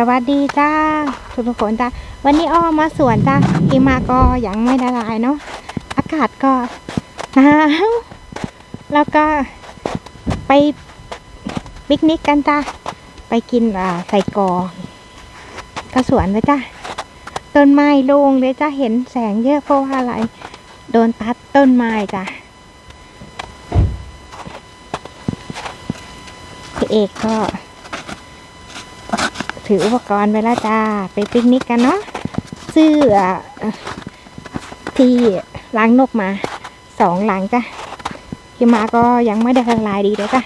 สวัสดีจ้าทุกทุกคนจ้าวันนี้อ้อมาสวนจ้าหิมะก็ยังไม่ละลายเนาะอากาศก็หนาวแล้วก็ไปปิกนิกกันจ้าไปกินอ่าใส่กอกก็สวนเลยจ้าต้นไม้โล่งเลยจ้าเห็นแสงเยอะเพราะว่าอะไร โดนตัดต้นไม้จ้าพี่เอกก็ ถืออุปกรณ์ไปแล้วจ้า ไปปิกนิกกันเนาะซื้อที่ล้างนกมาสองหลังจ้ะที่มาก็ยังไม่ได้ละลายดีเลยจ้ะ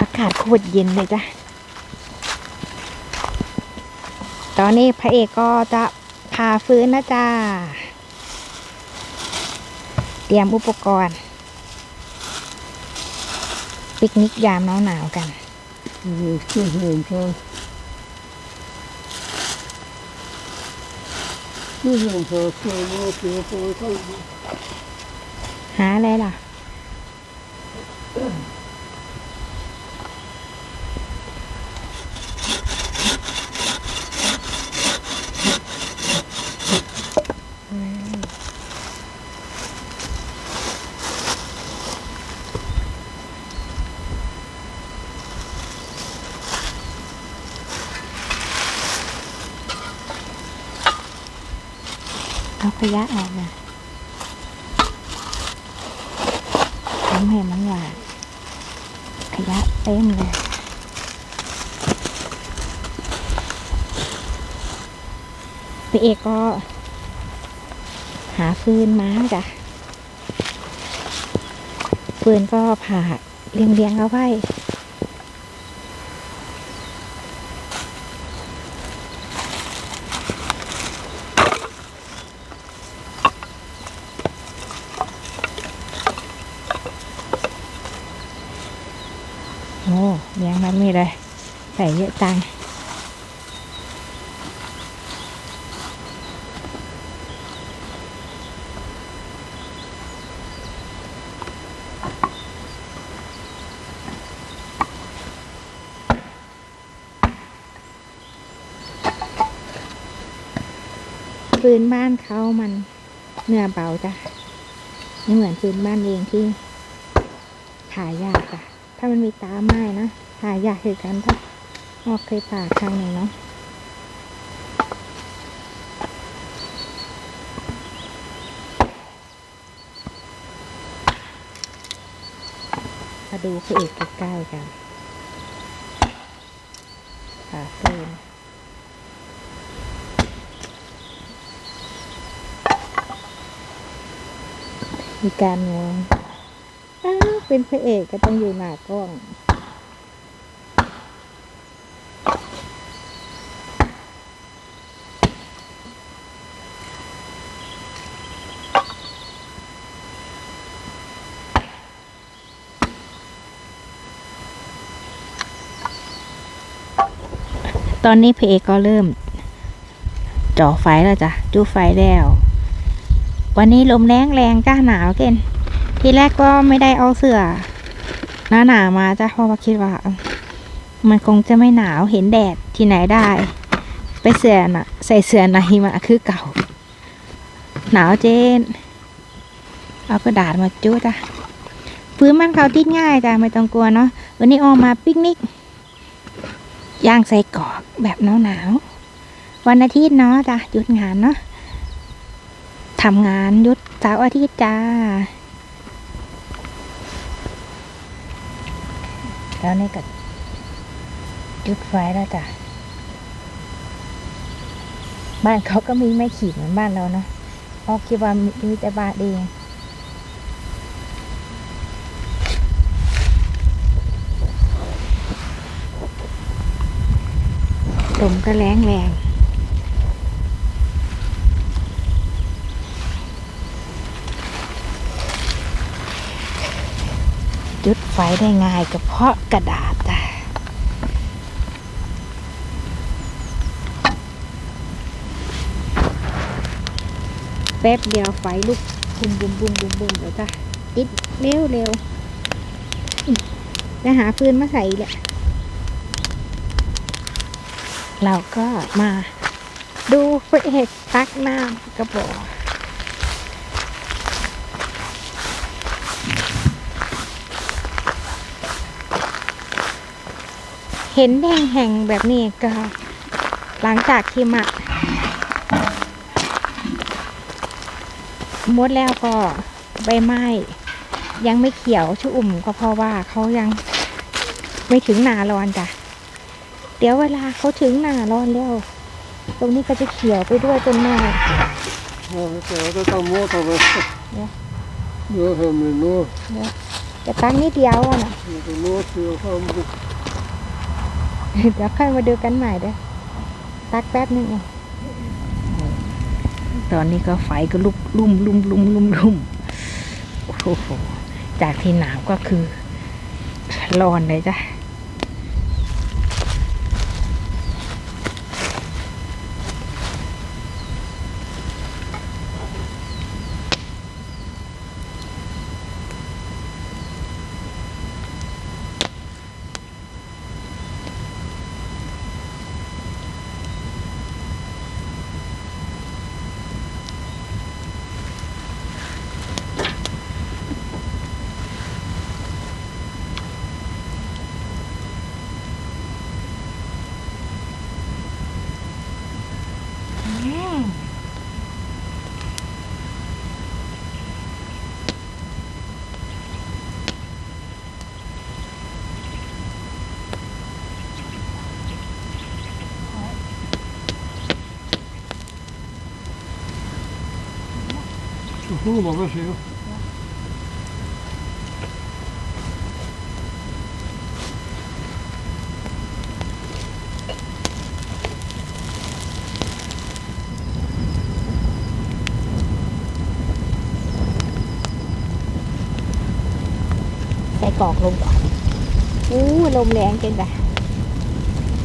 อากาศโคตรเย็นเลยจ้ะตอนนี้พระเอกก็จะพาฟื้นนะจ้า เตรียมอุปกรณ์ ปิกนิกยามหนาวๆกันช่วยเห็นเขาช่วยเห็นเขาช่วยโลกเสียเขาหาอะไรล่ะ เอาขยะออกนะทำให้มันหวานขยะเต็มเลยพี่เอกก็ หาฟืนมาจ้ะฟืนก็ผ่าเรียงเรียงเอาไว้ โอ้เลี้ยงมันมีเลย ใส่เยอะจังฟืนบ้านเขามันเนื้อเบาจ้ะไม่เหมือนฟืนบ้านเองที่ขายยากจ้ะ ถ้ามันมีตาไม้นะหายากคือกันถ้าออกเคยป่าครั้งหนึ่งเนาะมาดูพระเอกใกล้ๆกันขาเฟินมีการงง เป็นพระเอกก็ต้องอยู่หน้ากล้องตอนนี้พระเอกก็เริ่มจ่อไฟแล้วจ้ะจูไฟแล้ว วันนี้ลมแรงแรงจ้าหนาวเกิน ทีแรกก็ไม่ได้เอาเสื้อหนาหนามาจ้ะเพราะว่าคิดว่า มันคงจะไม่หนาวเห็นแดดที่ไหนได้ ไปเสื้อน่ะใส่เสื้อในหิมะคือเก่า หนาวเจน เอากระดาษมาจุจ้ะพื้นมันเขาติดง่ายจ้ะไม่ต้องกลัวเนาะวันนี้ออกมาปิกนิกย่างใส่กอกแบบหนาวๆวันอาทิตย์เนาะจ้ะหยุดงานเนาะทำงานหยุดเสาร์อาทิตย์จ้า แล้วนี่ก็จุดไฟแล้วจ้ะ บ้านเขาก็มีไม้ขีดเหมือนบ้านเราเนาะออกคิดว่ามีแต่บ้านเองลมก็แรงแรง จุดไฟได้ง่ายก็เพราะกระดาษจ้ะแป๊บเดียวไฟลุกบุมบุมบุมบุมบุมแล้วจ้ะติดเร็วเร็วอืมไปหาฟืนมาใส่อีกแหละเราก็มาดูพระเอกตักน้ำกระบอก เห็นแดงแห่งแบบนี้ก็หลังจากที่หมักมดแล้วก็ใบไม้ยังไม่เขียวชุ่อุ่มก็เพราะว่าเขายังไม่ถึงหนาร้อนจ้ะ เดี๋ยวเวลาเขาถึงหนาร้อนแล้ว ตรงนี้ก็จะเขียวไปด้วยต้นไม้ Ja, det tar måta vet Ja. Nu har vi nå. จะตั้งนิดเดียวอะนะ Det låter ju fan เดี๋ยวค่อยมาดูกันใหม่เด้อตักแป๊บนึงเองตอนนี้ก็ไฟก็ลุกลุ่มลุ่มลุ่มลุ่มลุ่มโอ้โหจากที่หนาวก็คือร้อนเลยจ้ะ Så får man se. ใส่กรอกลงก่อนอู้ลมแรงเกินจ้ะ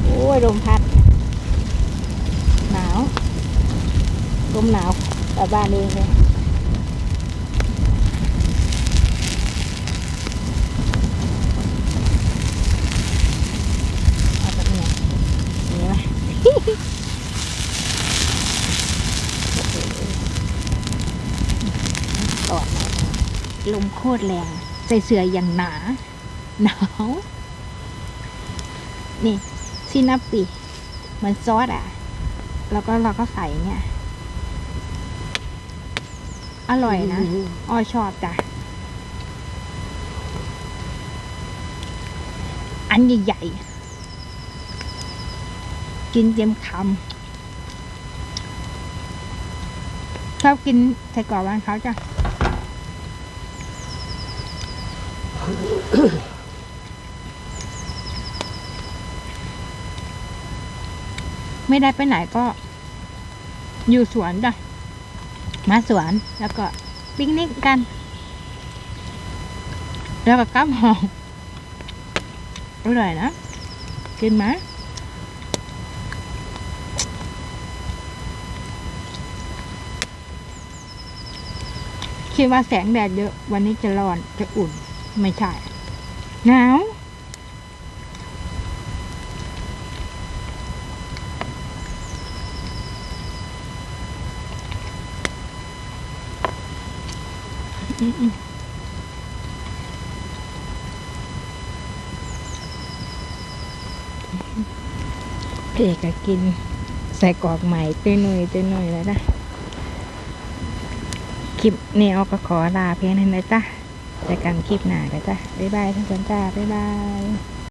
โอ้ยลมพัด หนาว ลมหนาวแต่บ้านเองเลยเอาแบบนี้อย่างนี้ไหม ต่อมาลมโคตรแรง ใส่เสื้ออย่างหนา หนาว นี่ซินาปิเหมือนซอสอะ แล้วก็เราก็ใส่เนี่ย อร่อยนะอ้อชอบจ้ะ อันใหญ่ๆ กินเต็มคำชอบกินใส่กรอกบ้านเขาจ้ะไม่ได้ไปไหนก็ อยู่สวนจ้ะมาสวนแล้วก็ปิกนิกกัน แล้วก็กลับห้องอร่อยนะ กินไหม คิดว่าแสงแดดเยอะ วันนี้จะร้อนจะอุ่นไม่ใช่ หนาวเอกก็กิน ใส่กรอกใหม่เต้ยหนุ่ยเต้ยหนุ่ยแล้วนะ คลิปนี้เอาก็ขอลาเพียงเท่านี้นะจ๊ะเจอกันคลิปหน้ากันจ้ะบ๊ายบายทุกคนจ้าบ๊ายบาย